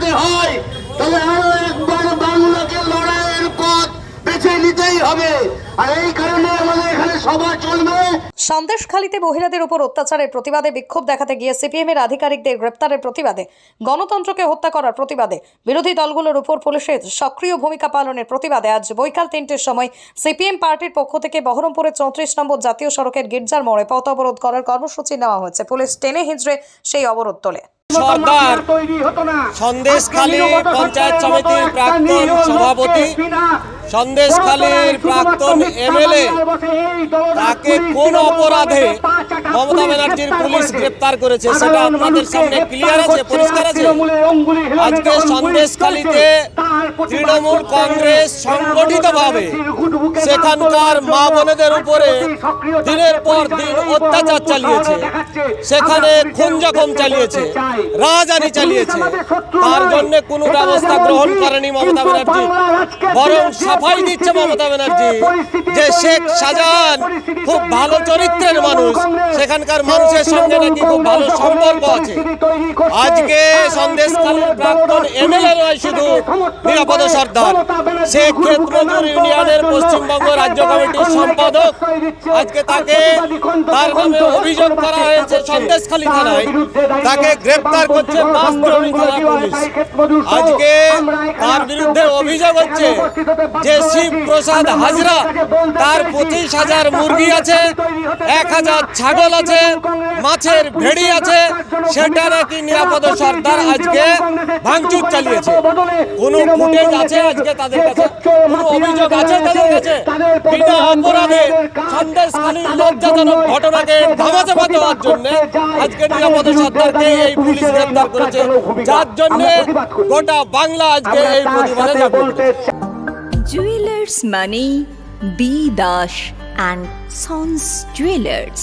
বাঁচাতে হয়, তাহলে আরও একবার বাংলাকে লড়াইয়ের পথ বেছে নিতেই হবে। আর এই কারণে আমাদের এখানে সভা চলবে। সন্দেশখালীতে মহিলাদের উপর অত্যাচারের প্রতিবাদে বিক্ষোভ দেখাতে গিয়ে সিপিএম এর আধিকারিকদের গ্রেপ্তারের প্রতিবাদে, গণতন্ত্রকে হত্যা করার প্রতিবাদে। বিরোধী দলগুলোর উপর পুলিশের সক্রিয় ভূমিকা পালনের প্রতিবাদে আজ বৈকাল তিনটের সময় সিপিএম পার্টির পক্ষ থেকে বহরমপুরের চৌত্রিশ নম্বর জাতীয় সড়কের গির্জার মোড়ে পথ অবরোধ করার কর্মসূচি নেওয়া হয়েছে। পুলিশ টেনে হিঁচড়ে সেই অবরোধ তোলে। সর্দার সন্দেশখালী পঞ্চায়েত সমিতির প্রাক্তন সভাপতি সন্দেশখালীর প্রাক্তন এমএলএ তাকে কোন অপরাধে মমতা ব্যানার্জির পুলিশ গ্রেপ্তার করেছে সেটা আপনাদের সামনে ক্লিয়ার আছে পরিষ্কার আছে। আজকে সন্দেশখালীতে তৃণমূল কংগ্রেস সংগঠিতভাবে। সেখানকার মা বোনেদের উপরে দিনের পর দিন অত্যাচার চালিয়েছে। সেখানে খুন জখম চালিয়েছে রাজধানী চালিয়েছে। তার জন্য কোনো ব্যবস্থা গ্রহণ করেনি মমতা ব্যানার্জি বরং সাফাই দিচ্ছে মমতা ব্যানার্জি যে শেখ শাহজাহান খুব ভালো চরিত্রের মানুষ। সেখানকার মানুষের সঙ্গে নাকি খুব ভালো সম্পর্ক আছে। আজকে সন্দেশখালীর প্রাক্তন এমএলএ নয় শুধু নিরাপদ সর্দার। সে ক্ষেত্রমজুর ইউনিয়নের পশ্চিমবঙ্গ রাজ্য কমিটির সম্পাদক। আজকে তাকে তার নামে অভিযোগ করা হয়েছে সন্দেশখালী থানায়। তাকে গ্রেপ্তার করছে থানা পুলিশ। আজকে তার বিরুদ্ধে অভিযোগ হচ্ছে যে শিব প্রসাদ হাজরা তার পঁচিশ হাজার মুরগি আছে। এক হাজার ছাগল আছে, মাছের ভেড়ি আছে সেটা নাকি নিরাপদ সর্দার আজকে ভাঙচুর চালিয়েছে। কোন ফুটেজ আছে আজকে তাদের কাছে? কোন অভিযোগ আছে তাদের কাছে? বিনা অপরাধে সন্দেশখালীর লজ্জাজনক ঘটনাকে ধামাচাপা দেওয়ার জন্য আজকে নিরাপদ এই পুলিশ গ্রেপ্তার করেছে। যার জন্য গোটা বাংলা আজকে এই প্রতিবাদে যাবে দাস অ্যান্ড সন্স জুয়েলার্স